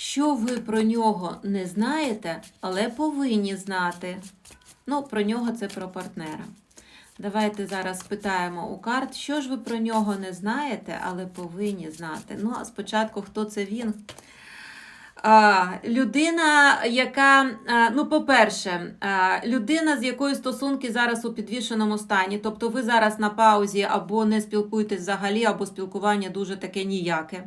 Що ви про нього не знаєте, але повинні знати. Ну, про нього це про партнера. Давайте зараз спитаємо у карт, що ж ви про нього не знаєте, але повинні знати. Ну, а спочатку, хто це він? Людина, яка, ну, по-перше, людина, з якою стосунки зараз у підвішеному стані, тобто ви зараз на паузі або не спілкуєтесь взагалі, або спілкування дуже таке ніяке.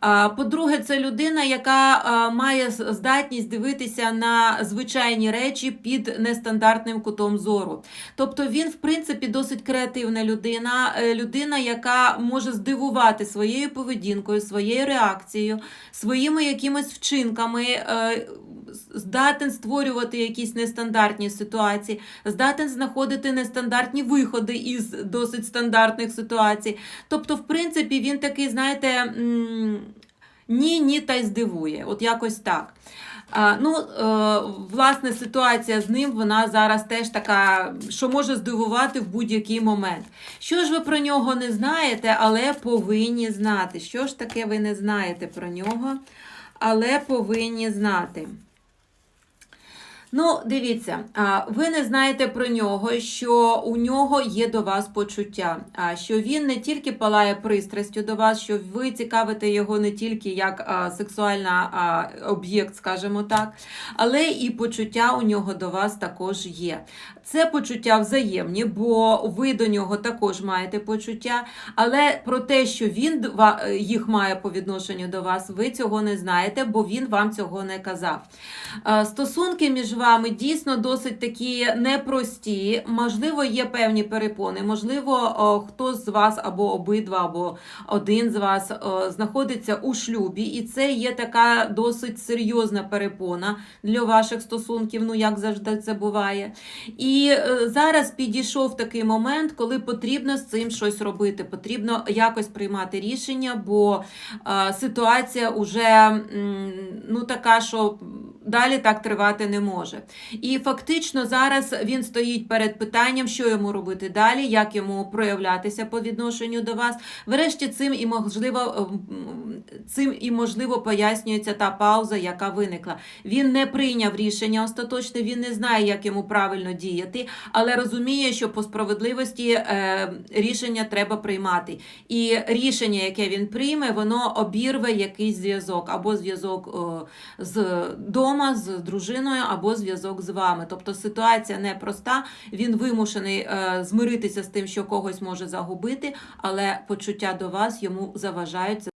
А, По-друге, це людина, яка має здатність дивитися на звичайні речі під нестандартним кутом зору. Тобто він, в принципі, досить креативна людина, е, людина, яка може здивувати своєю поведінкою, своєю реакцією, своїми якимись вчинками. Е, Здатен створювати якісь нестандартні ситуації, здатен знаходити нестандартні виходи із досить стандартних ситуацій. Тобто, в принципі, він такий, знаєте, ні, ні, та й здивує. От якось так. Ну, е, власне, ситуація з ним вона зараз теж така, що може здивувати в будь-який момент. Що ж ви про нього не знаєте, але повинні знати. Що ж таке ви не знаєте про нього, але повинні знати. Ну, дивіться, ви не знаєте про нього, що у нього є до вас почуття, що він не тільки палає пристрастю до вас, що ви цікавите його не тільки як сексуальна об'єкт, скажімо так, але і почуття у нього до вас також є. Це почуття взаємні, бо ви до нього також маєте почуття, але про те, що він їх має по відношенню до вас, ви цього не знаєте, бо він вам цього не казав. Стосунки між вами дійсно досить такі непрості. Можливо, є певні перепони. Можливо, хтось з вас або обидва, або один з вас знаходиться у шлюбі, і це є така досить серйозна перепона для ваших стосунків. Ну як завжди це буває. І е, зараз підійшов такий момент, коли потрібно з цим щось робити. Потрібно якось приймати рішення, бо е, ситуація вже ну така, що далі так тривати не може. І фактично зараз він стоїть перед питанням, що йому робити далі, як йому проявлятися по відношенню до вас. Врешті цим і можливо цим і можливо пояснюється та пауза, яка виникла. Він не прийняв рішення остаточне, він не знає, як йому правильно діяти, але розуміє, що по справедливості е, рішення треба приймати. І рішення, яке він прийме, воно обірве якийсь зв'язок, або зв'язок з дома, з дружиною, або зв'язок з вами. Тобто ситуація непроста. Він вимушений е, змиритися з тим, що когось може загубити, але почуття до вас йому заважають. Це